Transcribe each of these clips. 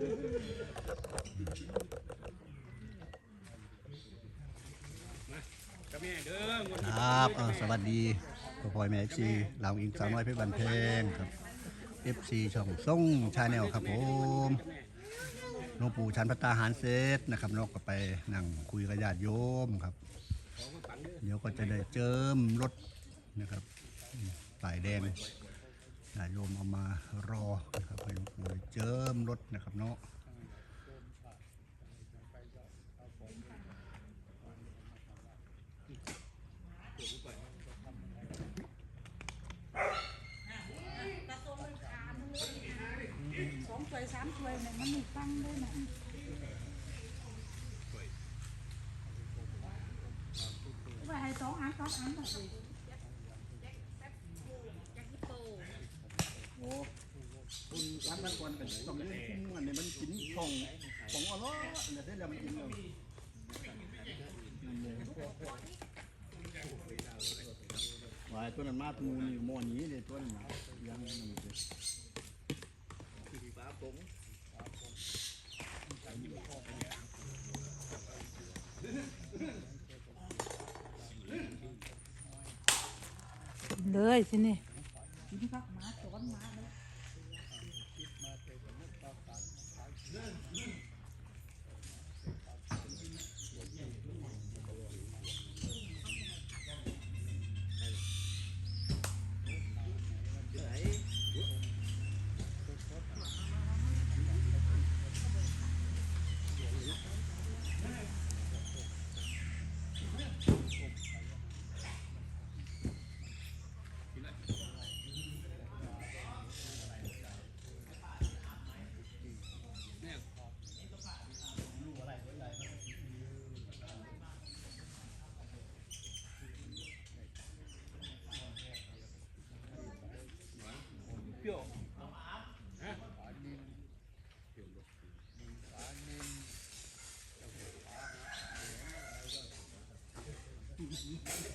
ครับอ่าสวัสดีพ่อพลอยแม่เอฟซีลาวอิงสาวน้อยเพชรบันเพงครับเอฟซีช่องส่งชาแนลครับผมหลวงปู่ชันพัตตาหารเซตนะครับนอกก็ไปนั่งคุยกับญาติโยมครับ เดี๋ยวก็จะได้เจิมรถนะครับอืมสายแดง ญาติโยมเอามารอนะครับให้หลวงปู่เจิมรถนะครับเนาะสองถ้วยสามถ้วยเนี่ยมันมีตั้งด้วยนะว่าให้สองอันสองอันแบบนี้ โอ้คุณร้านมันควรเป็นต้องเล่นคุ้มอันนี้มันกินของของอ๋อนาะอันนี้ได้แล้วมันกินแล้ววายตัวนั้นมาตูนี่หม้อนี้เลยตัวนั้นยังมันเลยเลยสินี่ Jesus.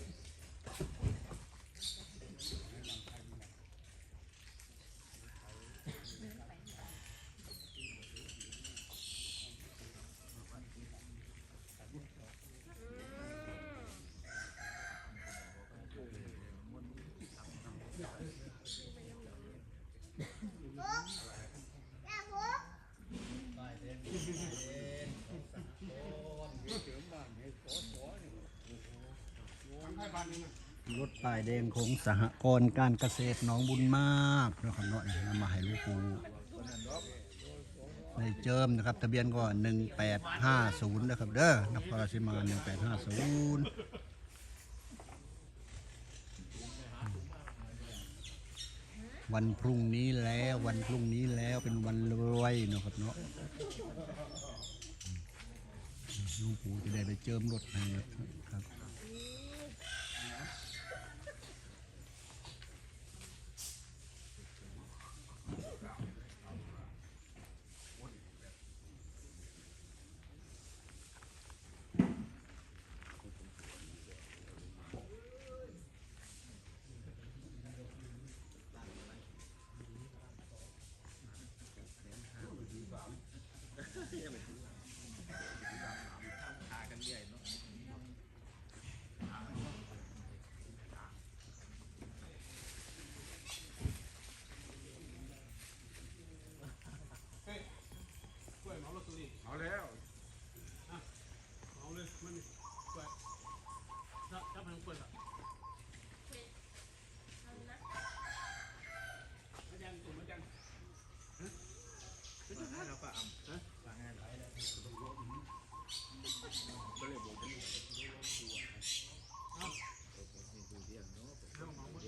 ป้ายแดงของสหกรณ์การเกษตรหนองบุญมากนะครับเนาะนำมาให้ลูกปูในเจิมนะครับทะเบียนก็1850นะครับเด้อนครราชสีมา 1850วันพรุ่งนี้แล้ววันพรุ่งนี้แล้วเป็นวันรวยนะครับเนาะลูกปูจะได้ไปเจิมรถให้ครับ แล้วเอาเลยมันเปิดถ้าถ้าพังเปิดอะอาจารย์ตุ่มอาจารย์ฮะไม่ใช่ฮะเราปะอ่ำฮะปะงานไรแล้วก็เลยบอกว่าเอาเอาเอาหมด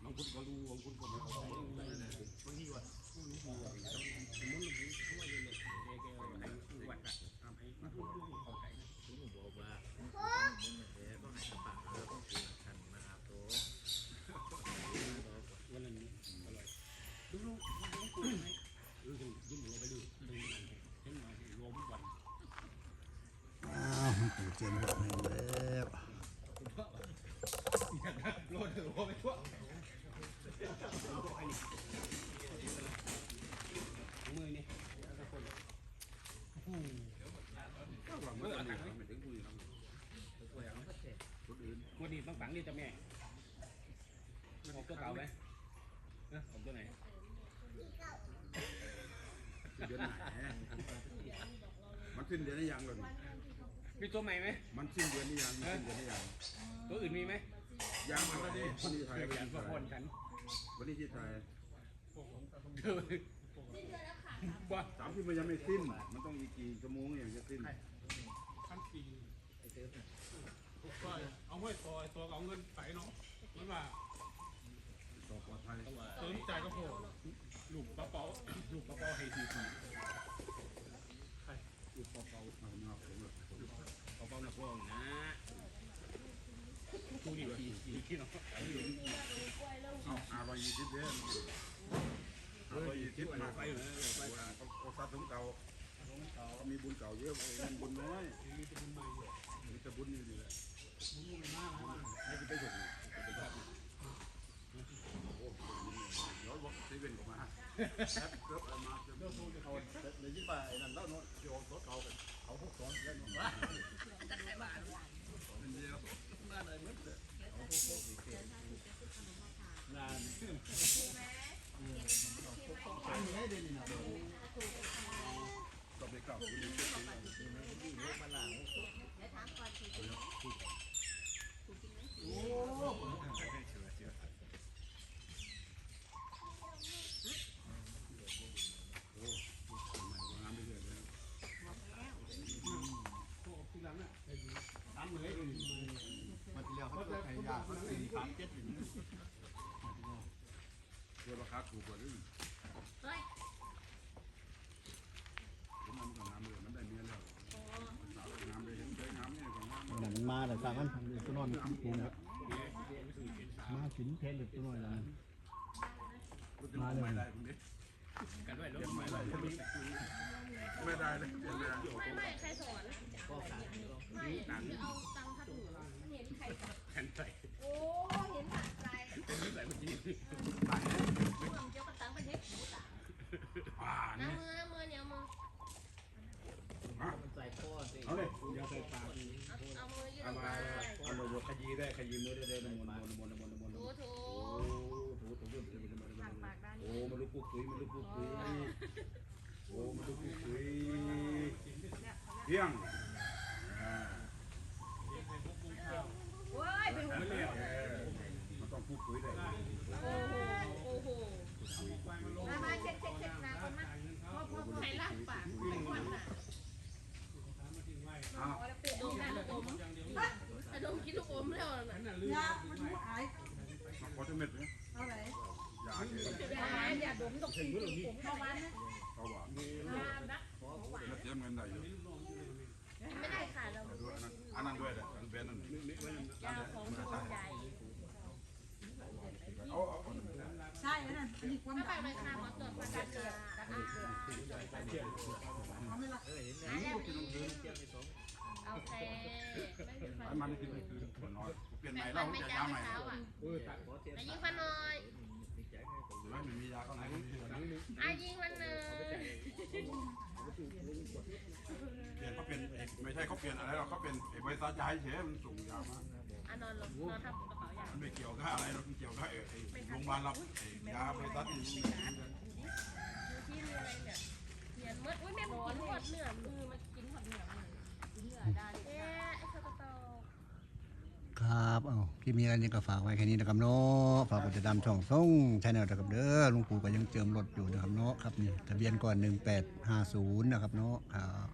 เอาคุณก็รู้ว่า โอ้ไปทั่วมือนี่มืออันหนักไม่ถึงมือครับวันนี้ต้องฝังนี่จะแม่ออกตัวเก่าไหมออกตัวไหนเดือนไหนมันสิ้นเดือนนี้ยังเลยมีตัวใหม่ไหมมันสิ้นเดือนนี้ยังมันสิ้นเดือนนี้ยังตัวอื่นมีไหม ยังมันก็ดีวันนี้ไทยเดี๋ยววันยันนี้พอไทพยนกันวันนี้ที่ไทยว่าสามที่มันยังไม่สิ้น มันต้องอีกกี่ชั่วโมงอย่างจะสิ้นพันปีก็เอาไว้ตัวตัวเอาเงินไปเนาะมันว่าต่อปลอดภัยสนใจก็พอลูกกระเป๋าลูกกระเป๋าให้ทีที เอาหน้าผมเลย เอาเป้าหน้าพวงนะกูนี่ ทีทีเนาะเอาอาร้อยยี่สิบเดือนอร้อยยี่สิบมาไปเลยว่าเขาซัดถึงเก่าเขามีบุญเก่าเยอะมันบุญน้อยมีแต่บุญใหม่มีแต่บุญนี่แหละบุญให้ไม่ไปส่งโอ้เดี๋ยวบอกเซเว่นออกมาแอปเกือบเอามาจะเอาในยิ่งไปนั่นแล้วเนาะที่ออกรถเขากันเขาพวกสอนแล้วเนาะ เป็นเดียว นานไปไม่ได้เลยนี่นะ ก็ไปเก่าคุณนี่ ตามมือให้ดูมาทีแล้วเขาจะให้ยาเขาสี่สามเจ็ดอย่างนี้ ถูกกว่านี้ผมมันก็น้ำเลยมันได้เนื้อแล้วน้ำเลยเห็นใจน้ำเนี่ยของน้ำหนังมาแต่จากนั้นทำตัวนอนกินปูนะมากินเพลหรือตัวน้อยนะมาเลยไม่ได้คุณดิกันด้วยรถไม่ได้ไม่ได้เลยไม่ไม่ใครสอนไม่เอาตังค์พัดหนูเห็นใครสอนแผ่นใส่ โอ้เห็นผ่านใจ เป็นใส่เมื่อกี้ เมืองเจ้าก็ตังค์ไปเฮ็ดหูตา อ่า น้ำ นี่ มือน้ำมือเหนียวมือ เอาเลยอย่าใส่ปากเอาเอามือยืดเอาอกมามาเอาโลขยี้ได้ขยี้มือได้เลยน้ำมันน้ำมันน้ำมันน้ำมันถูถูโอ้ถูถูถูถูถูถูปากปากด้านโอ้มันลูกปุ๊กปุ้ยมันลูกปุ๊กปุ้ยโอ้มันลูกปุ๊กปุ้ยเพียงอ่า โอ้ยเป็นหู มันต้องปุ๊กปุ้ยได้ โอ้โหโอ้โหมามาเช็ดเช็ดเช็ดน้ำก่อนมาพ่อพ่อให้ล้างปากให้ควันน่ะ อ้าว ดมได้ลูกอมถ้าดมกินลูกอมแล้วน่ะ นั่นน่ะลืม เม็ดไหมอย่าเกินอย่าอย่าดมดอกกินลูกอมเข้ามานะเขาว่านะแล้วเตรียมเงินได้อยู่ไม่ได้ค่ะเราด้วยอันนั้นด้วยแหละอันเป็นนั่นยาของตัวใหญ่เอาเอาใช่นนั้นอันนี้ความถ้าดันไปค่ะมาตรวจประกันเดือนเอาไหม่ละหาแล้วมีโอเคไม่มีฟันอันมันกินไม่คือคนน้อย เปลี่ยนใหแบ่ม่งแล้ฟัวนไม่จะจ้ายาใหม่เมื่อเช้าอะแต่ยิงฟันหน่อยไม่มียาเข้าไหนอะยิงฟันหนึ่งเปลี่ยนเขาเป็นไม่ใช่เขาเปลี่ยนอะไรหรอกเขาเป็นบริษัทยาเฉยมันส่งยามาอะนอนลงนอนทับกระเป๋าใหญ่มันไม่เกี่ยวกับอะไรหรอกมันเกี่ยวกับโรงพยาบาลรับยาบริษัทนี่ดูที่มีอะไรเนี่ยเขียนมืดอุ้ยแม่มันกินหอดเนื้อมือมันกินหอดเนื้อมือกินเนื้อได้เอ๊ะไอ้สกปรก ครับ เอาพี่มีอะไรยังก็ฝากไว้แค่นี้นะครับเนาะฝากกดติดตามช่องส่งชาแนลนะครับเด้อลุงปู่ก็ยังเจิมรถอยู่นะครับเนาะครับนี่ทะเบียนก่อน 1850 นะครับเนาะครับ